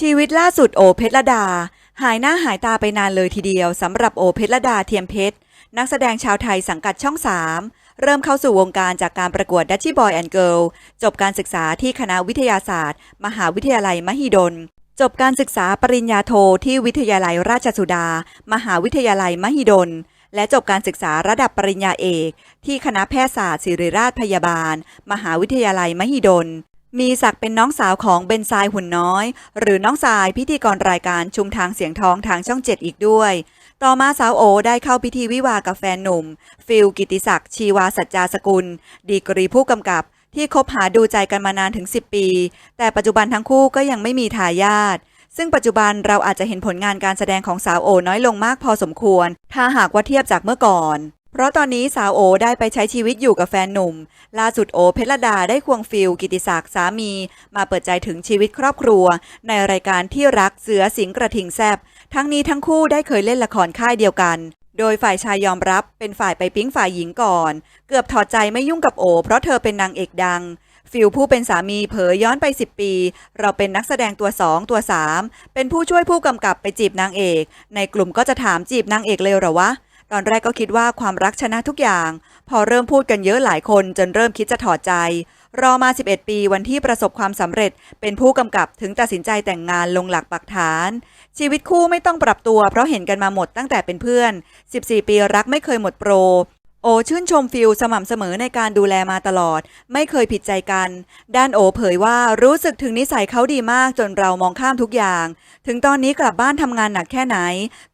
ชีวิตล่าสุดโอเพชรดา หายหน้าหายตาไปนานเลยทีเดียวสำหรับโอเพชรดาเทียมเพชรนักแสดงชาวไทยสังกัดช่อง 3 เริ่มเข้าสู่วงการจากการประกวดดัชชี่บอยแอนด์เกิลจบการศึกษาที่คณะวิทยาศาสตร์ มหาวิทยาลัยมหิดล จบการศึกษาปริญญาโทที่วิทยาลัยราชสุดา มหาวิทยาลัยมหิดล และจบการศึกษาระดับปริญญาเอก ที่คณะแพทยศาสตร์ศิริราชพยาบาล มหาวิทยาลัยมหิดล มีศักดิ์เป็นน้องสาวของเบนซายหุ่นน้อย หรือน้องสายพิธีกรรายการชุมทางเสียงทองทางช่องเจ็ดอีกด้วย ต่อมาสาวโอได้เข้าพิธีวิวากับแฟนหนุ่ม ฟิลกิติศักดิ์ชีวาสัจจาสกุล ดีกรีผู้กำกับ ที่คบหาดูใจกันมานานถึง 10 ปี แต่ปัจจุบันทั้งคู่ก็ยังไม่มีทายาทซึ่งปัจจุบันเราอาจจะเห็นผลงานการแสดงของสาวโอน้อยลงมากพอสมควร ถ้าหากว่าเทียบจากเมื่อก่อน เพราะตอนนี้สาวโอได้ไปใช้ชีวิตอยู่กับแฟนหนุ่ม ล่าสุดโอเพชรดาได้ควงฟิลกิติศักดิ์สามี มาเปิดใจถึงชีวิตครอบครัว ในรายการที่รักเสือสิงกระทิงแซบทั้งนี้ทั้งคู่ได้เคยเล่นละครค่ายเดียวกัน โดยฝ่ายชายยอมรับเป็นฝ่ายไปปิ๊งฝ่ายหญิงก่อน เกือบถอดใจไม่ยุ่งกับโอ เพราะเธอเป็นนางเอกดังฟิลผู้เป็นสามีเผยย้อนไป 10 ปี เราเป็นนักแสดงตัว 2 ตัว 3 เป็นผู้ช่วยผู้กำกับไปจีบนางเอก ในกลุ่มก็จะถามจีบนางเอกเลยหรอวะ ตอนแรกก็คิดว่าความรักชนะทุกอย่าง พอเริ่มพูดกันเยอะหลายคนจนเริ่มคิดจะถอดใจ รอมา 11 ปีวันที่ประสบความสำเร็จ เป็นผู้กำกับถึงตัดสินใจแต่งงานลงหลักปักฐาน ชีวิตคู่ไม่ต้องปรับตัว เพราะเห็นกันมาหมดตั้งแต่เป็นเพื่อน 14 ปีรักไม่เคยหมดโปร โอชื่นชมฟิลสม่ำเสมอในการดูแลมาตลอด ไม่เคยผิดใจกัน ด้านโอเผยว่ารู้สึกถึงนิสัยเขาดีมากจนเรามองข้ามทุกอย่าง ถึงตอนนี้กลับบ้านทำงานหนักแค่ไหน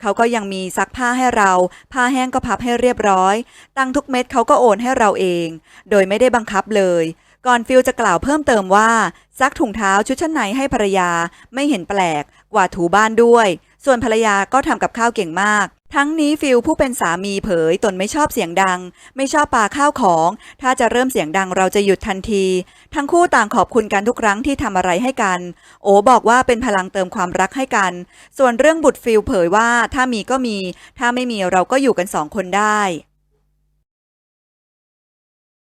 เขาก็ยังมีซักผ้าให้เรา ผ้าแห้งก็พับให้เรียบร้อย ตังทุกเม็ดเขาก็โอนให้เราเอง โดยไม่ได้บังคับเลย ก่อนฟิลจะกล่าวเพิ่มเติมว่า ซักถุงเท้าชุดชั้นในให้ภรรยา ไม่เห็นแปลกกว่าถูบ้านด้วย ส่วนภรรยาก็ทำกับข้าวเก่งมาก ทั้งนี้ฟิลผู้เป็นสามีเผยตนไม่ชอบเสียงดัง ไม่ชอบปาข้าวของ ถ้าจะเริ่มเสียงดังเราจะหยุดทันที ทั้งคู่ต่างขอบคุณกันทุกครั้งที่ทำอะไรให้กัน โอบอกว่าเป็นพลังเติมความรักให้กัน ส่วนเรื่องบุตรฟิลเผยว่าถ้ามีก็มี ถ้าไม่มีเราก็อยู่กันสองคนได้